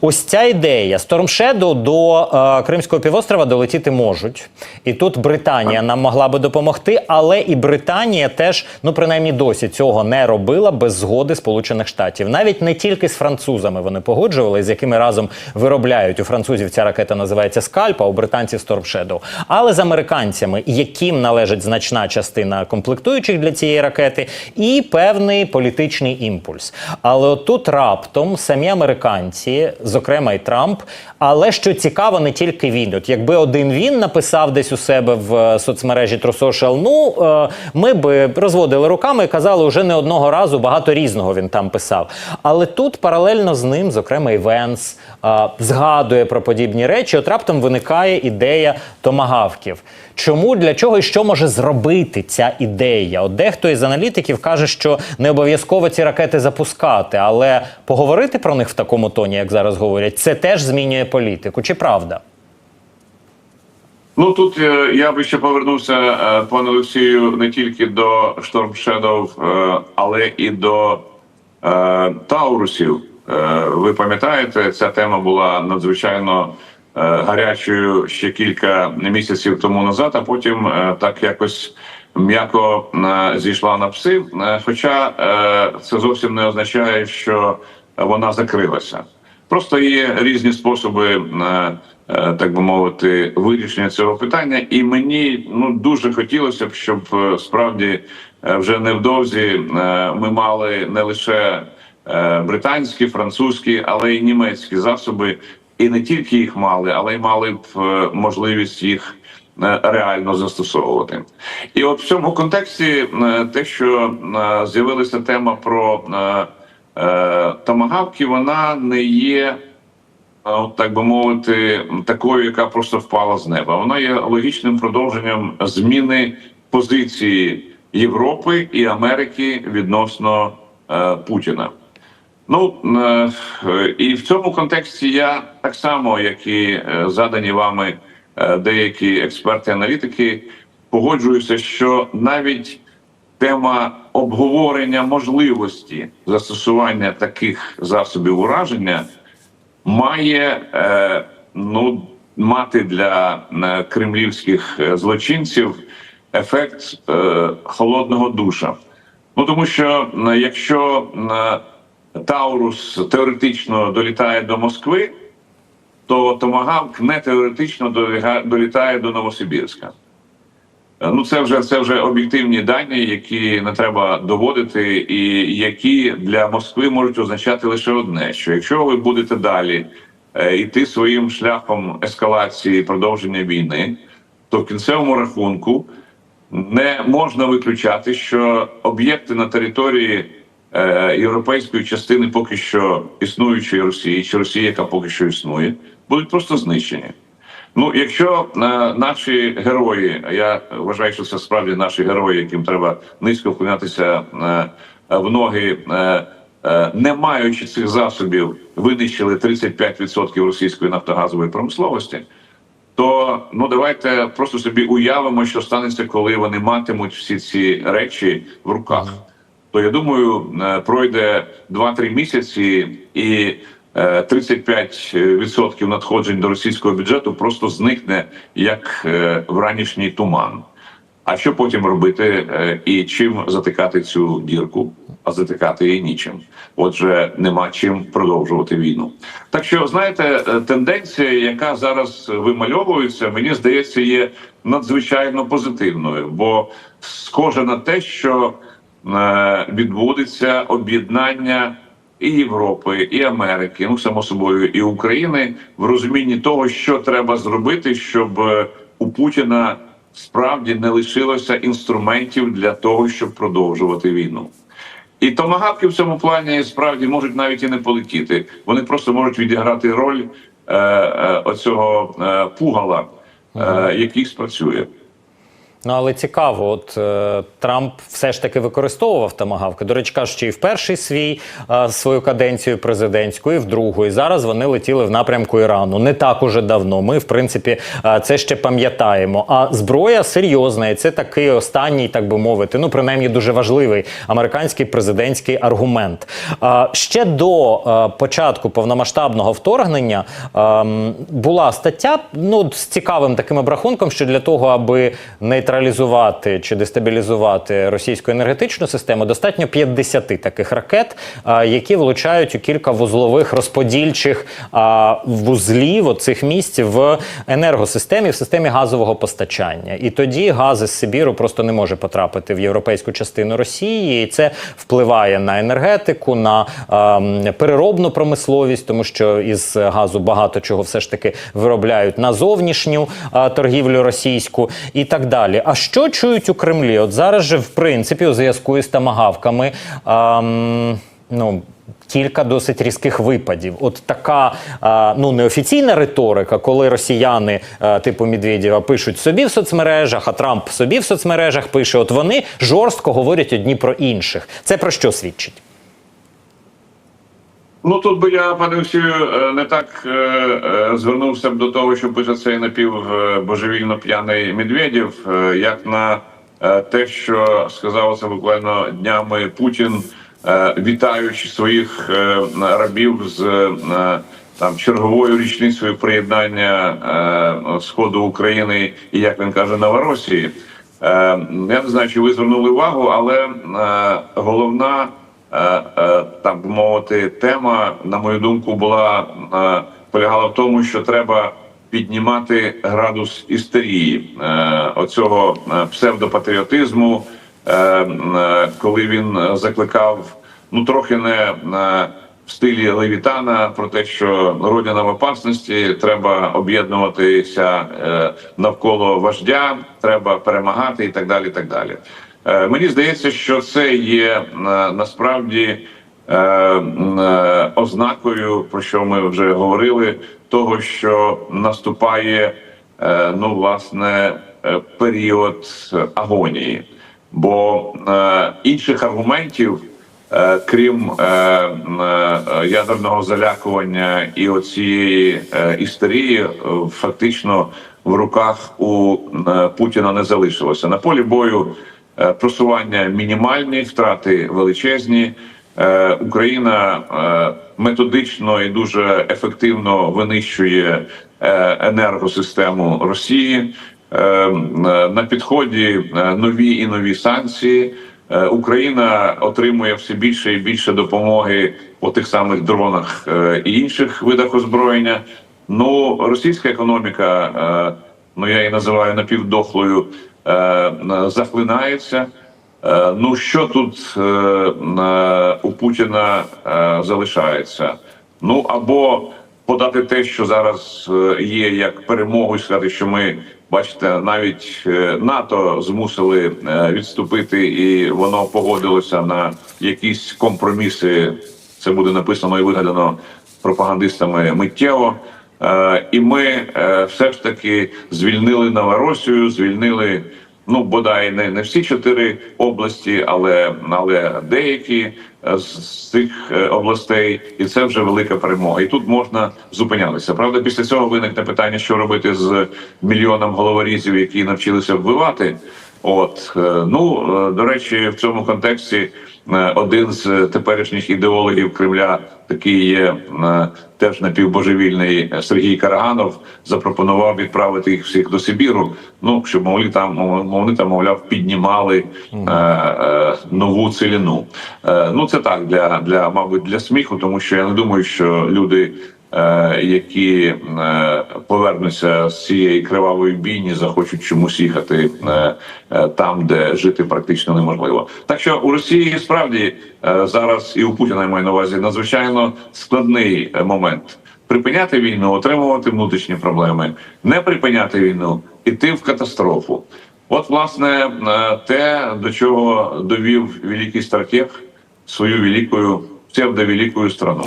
Ось ця ідея Storm Shadow до е, Кримського півострова долетіти можуть. І тут Британія нам могла би допомогти, але і Британія теж, ну принаймні досі цього не робила без згоди Сполучених Штатів. Навіть не тільки з французами вони погоджували, з якими разом виробляють у французів ця ракета називається Скальп, а у британців Storm Shadow. Але з американцями, яким належить значна частина комплектуючих для цієї ракети, і певний політичний імпульс. Але отут раптом самі американці, зокрема і Трамп, але що цікаво, не тільки він. От якби один він написав десь у себе в е, соцмережі True ну е, ми би розводили руками і казали, уже не одного разу багато різного він там писав. Але тут паралельно з ним, зокрема, і Венс е, згадує про подібні речі. От раптом виникає ідея томагавків. Чому для чого і що може зробити ця ідея? От дехто із аналітиків каже, що не обов'язково ці ракети запускати, але поговорити про них в такому тоні, як зараз говорять, це теж змінює політику. Чи правда? Ну тут е, я би ще повернувся, е, пане Олексію, не тільки до Storm Shadow, е, але і до Таурусів. Ви пам'ятаєте, ця тема була надзвичайно гарячою ще кілька місяців тому назад, а потім е, так якось м'яко е, зійшла на пси. Е, Хоча е, це зовсім не означає, що вона закрилася. Просто є різні способи, е, е, так би мовити, вирішення цього питання. І мені ну дуже хотілося б, щоб е, справді е, вже невдовзі е, ми мали не лише е, британські, французькі, але й німецькі засоби, і не тільки їх мали, але й мали б е, можливість їх. е, Реально застосовувати, і от в цьому контексті е, те, що з'явилася тема про томагавки, вона не є, так би мовити, такою, яка просто впала з неба. Вона є логічним продовженням зміни позиції Європи і Америки відносно е, Путіна. Ну е, і в цьому контексті я так само, як і е, задані вами е, деякі експерти-аналітики, погоджуюся, що навіть тема обговорення можливості застосування таких засобів ураження має ну мати для кремлівських злочинців ефект холодного душа. Ну тому що якщо Таурус теоретично долітає до Москви, то Томагавк не теоретично долітає до Новосибірська. Ну, це вже це вже об'єктивні дані, які не треба доводити, і які для Москви можуть означати лише одне: що якщо ви будете далі е, йти своїм шляхом ескалації продовження війни, то в кінцевому рахунку не можна виключати, що об'єкти на території європейської частини поки що існуючої Росії, чи Росії, яка поки що існує, будуть просто знищені. Ну, якщо е, наші герої, а я вважаю, що це справді наші герої, яким треба низько вклонятися е, в ноги, е, е, не маючи цих засобів, винищили 35% російської нафтогазової промисловості, то ну давайте просто собі уявимо, що станеться, коли вони матимуть всі ці речі в руках. То я думаю, е, пройде 2-3 місяці і е, 35% надходжень до російського бюджету просто зникне як е, вранішній туман. А що потім робити е, і чим затикати цю дірку? А затикати її нічим. Отже, нема чим продовжувати війну. Так що, знаєте, е, тенденція, яка зараз вимальовується, мені здається, є надзвичайно позитивною, бо схоже на те, що е, відбудеться об'єднання і Європи, і Америки, ну само собою, і України в розумінні того, що треба зробити, щоб е, у Путіна справді не лишилося інструментів для того, щоб продовжувати війну. І томагавки в цьому плані справді можуть навіть і не полетіти. Вони просто можуть відіграти роль е, е, оцього е, пугала, е, який спрацює. Ну але цікаво, от е, Трамп все ж таки використовував тамагавки. До речі, кажучи, і в перший свій е, свою каденцію президентську, і в другу. І зараз вони летіли в напрямку Ірану. Не так уже давно. Ми, в принципі, е, це ще пам'ятаємо. А зброя серйозна, і це такий останній, так би мовити, ну принаймні дуже важливий американський президентський аргумент. Е, ще до е, початку повномасштабного вторгнення е, була стаття ну з цікавим таким обрахунком, що для того, аби нейтралізувати чи дестабілізувати російську енергетичну систему, достатньо 50 таких ракет, які влучають у кілька вузлових розподільчих вузлів оцих місць в енергосистемі, в системі газового постачання. І тоді газ із Сибіру просто не може потрапити в європейську частину Росії, і це впливає на енергетику, на переробну промисловість, тому що із газу багато чого все ж таки виробляють на зовнішню торгівлю російську і так далі. А що чують у Кремлі? От зараз же, в принципі, у зв'язку із тамагавками. ем, ну, Кілька досить різких випадів. От така ну неофіційна риторика, коли росіяни а, типу Медведєва пишуть собі в соцмережах, а Трамп собі в соцмережах пише. От вони жорстко говорять одні про інших. Це про що свідчить? Ну тут би я, пане Олексію, е, не так е, е, звернувся б до того, що пише цей напів е, п'яний Медведєв, е, як на е, те, що сказав це буквально днями Путін, е, вітаючи своїх е, рабів з е, там черговою річницею приєднання е, сходу України і як він каже Новоросії. Е, я не знаю, чи ви звернули увагу, але е, головна так би мовити, тема, на мою думку, була е, полягала в тому, що треба піднімати градус істерії, е, оцього е, псевдопатріотизму, е, е, коли він закликав ну трохи не е, в стилі Левітана про те, що родина в опасності, треба об'єднуватися е, навколо вождя, треба перемагати і так далі. І так далі. Е, Мені здається, що це є е, насправді е, ознакою, про що ми вже говорили, того, що наступає ну власне період агонії, бо інших аргументів. Крім ядерного залякування і оцієї істерії, фактично в руках у Путіна не залишилося на полі бою. Е, Просування мінімальні, втрати величезні. Е, Україна е, методично і дуже ефективно винищує енергосистему Росії. На підході нові і нові санкції. Україна отримує все більше і більше допомоги по тих самих дронах і інших видах озброєння. Ну, російська економіка, ну я її називаю напівдохлою, захлинається. Е, Ну що тут е, у Путіна е, залишається? Ну або подати те, що зараз е, є як перемогу, і сказати, що ми бачите, навіть е, НАТО змусили е, відступити, і воно погодилося на якісь компроміси. Це буде написано і вигадано пропагандистами миттєво. Е, І ми е, все ж таки звільнили Новоросію, звільнили ну бодай не, не всі чотири області, але але деякі е, з, цих областей, і це вже велика перемога. І тут можна зупинятися. Правда, після цього виникне питання, що робити з мільйоном головорізів, які навчилися вбивати. От е, ну е, до речі, в цьому контексті е, один з теперішніх ідеологів Кремля, такий є теж напівбожевільний Сергій Караганов, запропонував відправити їх всіх до Сибіру. Ну щоб мовлі там вони там, мовляв, піднімали е, е, нову ціліну. Е, ну це так для, для мабуть для сміху, тому що я не думаю, що люди. Е, Які е, повернуться з цієї кривавої бійні, захочуть чомусь їхати е, там, де жити практично неможливо. Так що у Росії справді зараз і у Путіна я маю на увазі надзвичайно складний момент. Припиняти війну, отримувати внутрішні проблеми, не припиняти війну, іти в катастрофу. От, власне, те, до чого довів великий стратег свою великою псевдовеликою страну.